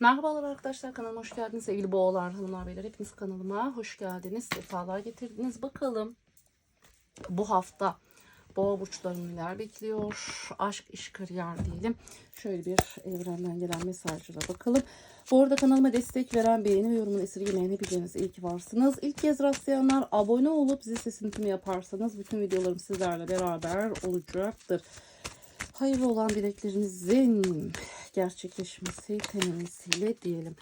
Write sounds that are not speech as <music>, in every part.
Merhabalar arkadaşlar kanalıma hoş geldiniz. Sevgili boğalar hanımlar beyler hepiniz kanalıma hoş geldiniz. Sefalar getirdiniz. Bakalım bu hafta boğa burçlarını neler bekliyor? Aşk iş kariyer diyelim. Şöyle bir evrenden gelen mesajlara bakalım. Bu arada kanalıma destek veren beğeni ve yorumunu esirgemeyen hepiniz iyi ki varsınız. İlk kez rastlayanlar abone olup zil sesini tüm yaparsanız bütün videolarım sizlerle beraber olacaktır hayırlı olan dileklerinizin gerçekleşmesi temennisiyle diyelim.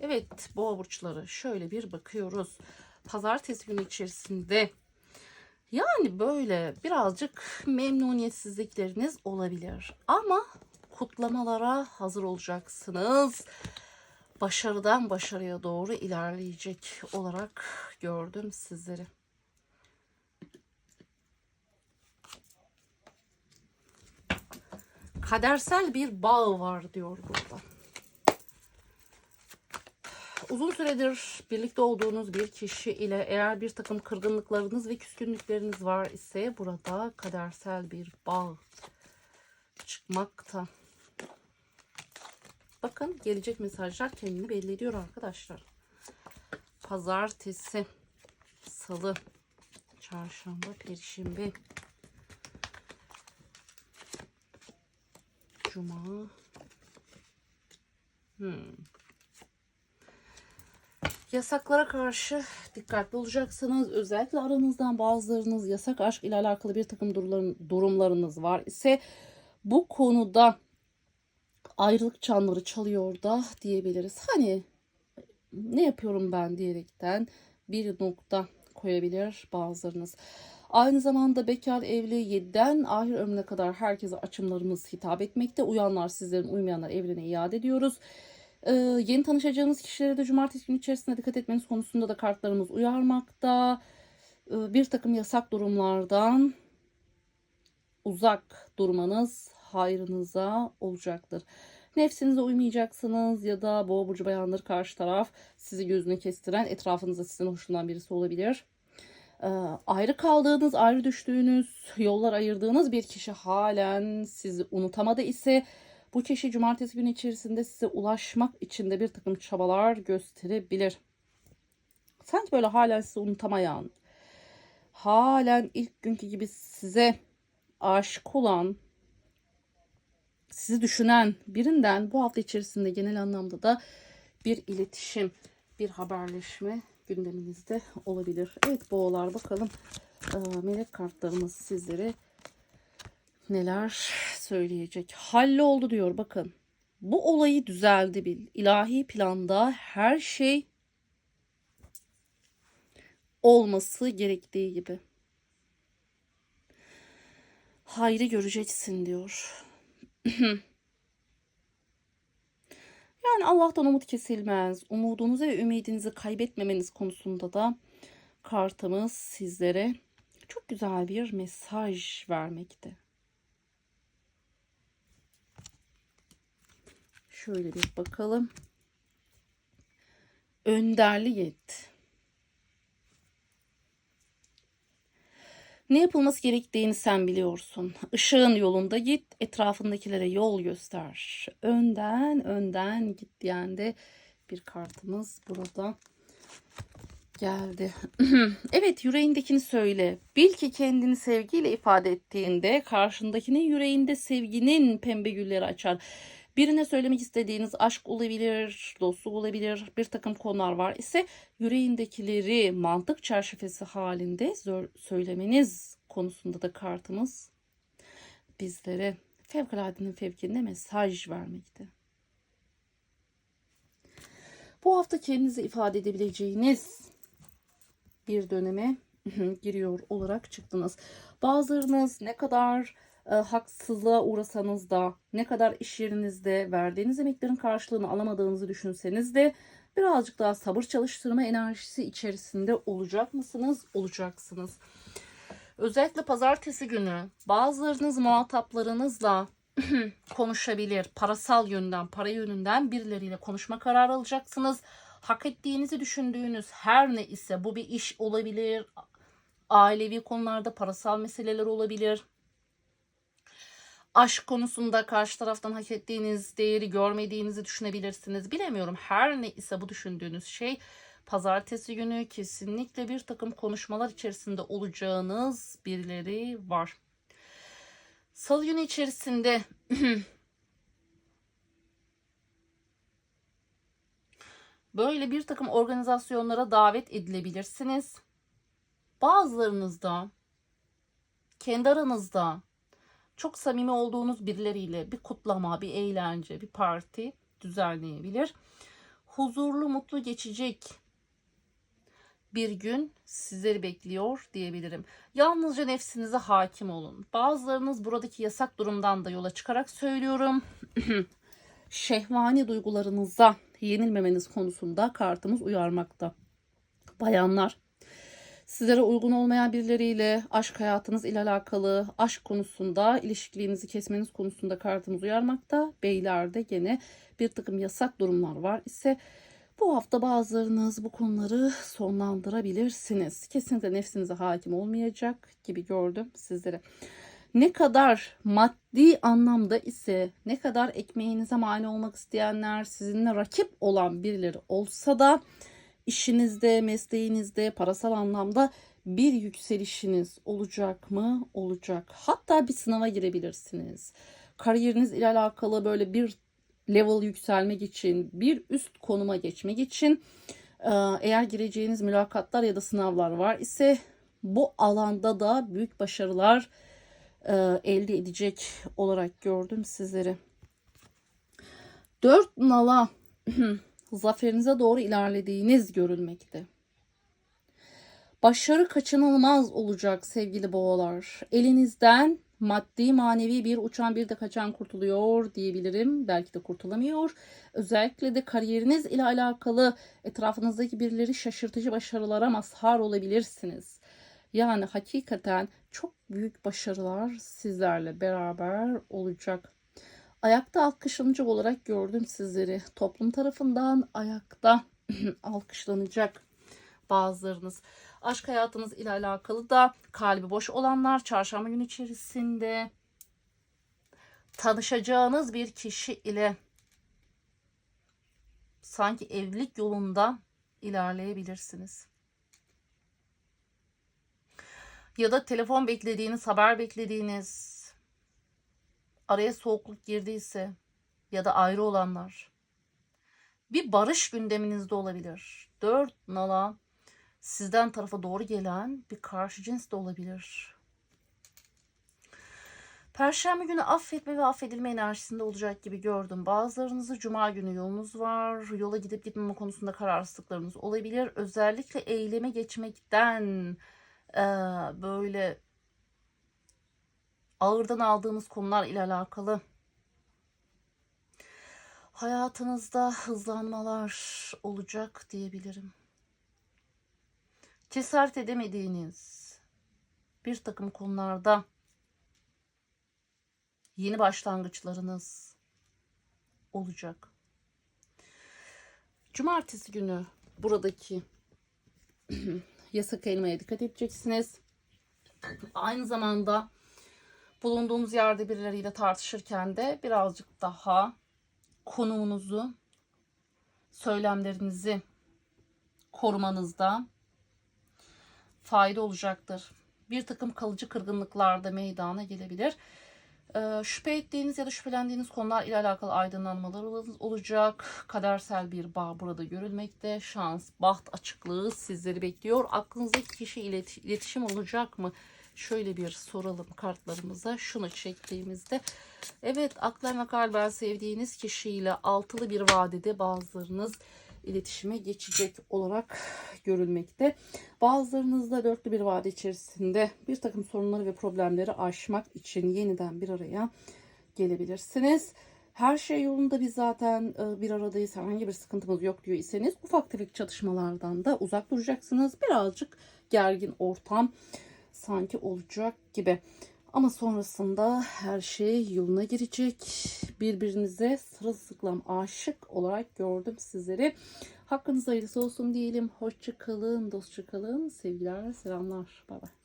Evet boğa burçları şöyle bir bakıyoruz. Pazartesi günü içerisinde yani böyle birazcık memnuniyetsizlikleriniz olabilir. Ama kutlamalara hazır olacaksınız. Başarıdan başarıya doğru ilerleyecek olarak gördüm sizleri. Kadersel bir bağ var diyor burada. Uzun süredir birlikte olduğunuz bir kişi ile eğer bir takım kırgınlıklarınız ve küskünlükleriniz var ise burada kadersel bir bağ çıkmakta. Bakın gelecek mesajlar kendini belli ediyor arkadaşlar. Pazartesi, salı, çarşamba, perşembe, Cuma. Hmm. Yasaklara karşı dikkatli olacaksınız. Özellikle aranızdan bazılarınız yasak aşk ile alakalı bir takım durumlarınız var ise bu konuda ayrılık çanları çalıyor da diyebiliriz. Hani ne yapıyorum ben diyerekten bir nokta koyabilir bazılarınız. Aynı zamanda bekar evli 7'den ahir ömrüne kadar herkese açımlarımız hitap etmekte. Uyanlar sizlerin uymayanlar evrene iade ediyoruz. Ee, yeni tanışacağınız kişilere de cumartesi günü içerisinde dikkat etmeniz konusunda da kartlarımız uyarmakta. Ee, bir takım yasak durumlardan uzak durmanız hayrınıza olacaktır. Nefsinize uymayacaksınız ya da boğa burcu bayanları karşı taraf sizi gözüne kestiren etrafınızda sizin hoşlanan birisi olabilir. Ee, ayrı kaldığınız, ayrı düştüğünüz, yollar ayırdığınız bir kişi halen sizi unutamadı ise bu kişi cumartesi günü içerisinde size ulaşmak için de bir takım çabalar gösterebilir. Sanki böyle halen sizi unutamayan, halen ilk günkü gibi size aşık olan, sizi düşünen birinden bu hafta içerisinde genel anlamda da bir iletişim, bir haberleşme gündeminizde olabilir. Evet boğalar bakalım e, melek kartlarımız sizlere neler söyleyecek. oldu diyor bakın. Bu olayı düzeldi bil. İlahi planda her şey olması gerektiği gibi. Hayrı göreceksin diyor. <clears throat> Yani Allah'tan umut kesilmez. Umudunuzu ve ümidinizi kaybetmemeniz konusunda da kartımız sizlere çok güzel bir mesaj vermekte. Şöyle bir bakalım. Önderli yet. Ne yapılması gerektiğini sen biliyorsun. Işığın yolunda git, etrafındakilere yol göster. Önden önden git diyen bir kartımız burada geldi. <clears throat> evet yüreğindekini söyle. Bil ki kendini sevgiyle ifade ettiğinde karşındakinin yüreğinde sevginin pembe gülleri açar. Birine söylemek istediğiniz aşk olabilir, dostluk olabilir, bir takım konular var ise yüreğindekileri mantık çerçevesi halinde söylemeniz konusunda da kartımız bizlere fevkaladenin fevkinde mesaj vermekte. Bu hafta kendinizi ifade edebileceğiniz bir döneme <laughs> giriyor olarak çıktınız. Bazılarınız ne kadar e, haksızlığa uğrasanız da ne kadar iş yerinizde verdiğiniz emeklerin karşılığını alamadığınızı düşünseniz de birazcık daha sabır çalıştırma enerjisi içerisinde olacak mısınız? Olacaksınız. Özellikle pazartesi günü bazılarınız muhataplarınızla <clears throat> konuşabilir. Parasal yönden, para yönünden birileriyle konuşma kararı alacaksınız. Hak ettiğinizi düşündüğünüz her ne ise bu bir iş olabilir, ailevi konularda parasal meseleler olabilir Aşk konusunda karşı taraftan hak ettiğiniz değeri görmediğinizi düşünebilirsiniz. Bilemiyorum her ne ise bu düşündüğünüz şey pazartesi günü kesinlikle bir takım konuşmalar içerisinde olacağınız birileri var. Salı günü içerisinde <clears throat> böyle bir takım organizasyonlara davet edilebilirsiniz. Bazılarınız da kendi aranızda çok samimi olduğunuz birileriyle bir kutlama, bir eğlence, bir parti düzenleyebilir. Huzurlu, mutlu geçecek bir gün sizleri bekliyor diyebilirim. Yalnızca nefsinize hakim olun. Bazılarınız buradaki yasak durumdan da yola çıkarak söylüyorum. <clears throat> Şehvani duygularınıza yenilmemeniz konusunda kartımız uyarmakta. Bayanlar, sizlere uygun olmayan birileriyle aşk hayatınız ile alakalı aşk konusunda ilişkiliğinizi kesmeniz konusunda kartımız uyarmakta. Beylerde gene bir takım yasak durumlar var ise bu hafta bazılarınız bu konuları sonlandırabilirsiniz. Kesinlikle nefsinize hakim olmayacak gibi gördüm sizlere. Ne kadar maddi anlamda ise ne kadar ekmeğinize mani olmak isteyenler sizinle rakip olan birileri olsa da işinizde, mesleğinizde, parasal anlamda bir yükselişiniz olacak mı? Olacak. Hatta bir sınava girebilirsiniz. Kariyeriniz ile alakalı böyle bir level yükselmek için, bir üst konuma geçmek için e, eğer gireceğiniz mülakatlar ya da sınavlar var ise bu alanda da büyük başarılar e, elde edecek olarak gördüm sizleri. Dört nala <clears throat> zaferinize doğru ilerlediğiniz görülmekte. Başarı kaçınılmaz olacak sevgili boğalar. Elinizden maddi manevi bir uçan bir de kaçan kurtuluyor diyebilirim. Belki de kurtulamıyor. Özellikle de kariyeriniz ile alakalı etrafınızdaki birileri şaşırtıcı başarılara mazhar olabilirsiniz. Yani hakikaten çok büyük başarılar sizlerle beraber olacak. Ayakta alkışlanacak olarak gördüm sizleri. Toplum tarafından ayakta <clears throat> alkışlanacak bazılarınız. Aşk hayatınız ile alakalı da kalbi boş olanlar çarşamba günü içerisinde tanışacağınız bir kişi ile sanki evlilik yolunda ilerleyebilirsiniz. Ya da telefon beklediğiniz, haber beklediğiniz, araya soğukluk girdiyse ya da ayrı olanlar bir barış gündeminizde olabilir. Dört nala sizden tarafa doğru gelen bir karşı cins de olabilir. Perşembe günü affetme ve affedilme enerjisinde olacak gibi gördüm. Bazılarınızı cuma günü yolunuz var. Yola gidip gitmeme konusunda kararsızlıklarınız olabilir. Özellikle eyleme geçmekten e, böyle ağırdan aldığınız konular ile alakalı hayatınızda hızlanmalar olacak diyebilirim. Cesaret edemediğiniz bir takım konularda yeni başlangıçlarınız olacak. Cumartesi günü buradaki <clears throat> yasak elmaya dikkat edeceksiniz. Aynı zamanda bulunduğumuz yerde birileriyle tartışırken de birazcık daha konumunuzu, söylemlerinizi korumanızda fayda olacaktır. Bir takım kalıcı kırgınlıklar da meydana gelebilir. Ee, şüphe ettiğiniz ya da şüphelendiğiniz konular ile alakalı aydınlanmalar olacak. Kadersel bir bağ burada görülmekte. Şans, baht açıklığı sizleri bekliyor. Aklınızdaki kişi ile iletişim olacak mı? Şöyle bir soralım kartlarımıza. Şunu çektiğimizde. Evet aklen ve kalben sevdiğiniz kişiyle altılı bir vadede bazılarınız iletişime geçecek olarak görülmekte. Bazılarınızda dörtlü bir vade içerisinde bir takım sorunları ve problemleri aşmak için yeniden bir araya gelebilirsiniz. Her şey yolunda biz zaten e, bir aradayız herhangi bir sıkıntımız yok diyor iseniz ufak tefek çatışmalardan da uzak duracaksınız. Birazcık gergin ortam sanki olacak gibi. Ama sonrasında her şey yoluna girecek. Birbirinize sırılsıklam aşık olarak gördüm sizleri. Hakkınız hayırlısı olsun diyelim. Hoşça kalın, dostça kalın. Sevgiler, selamlar. Bay bay.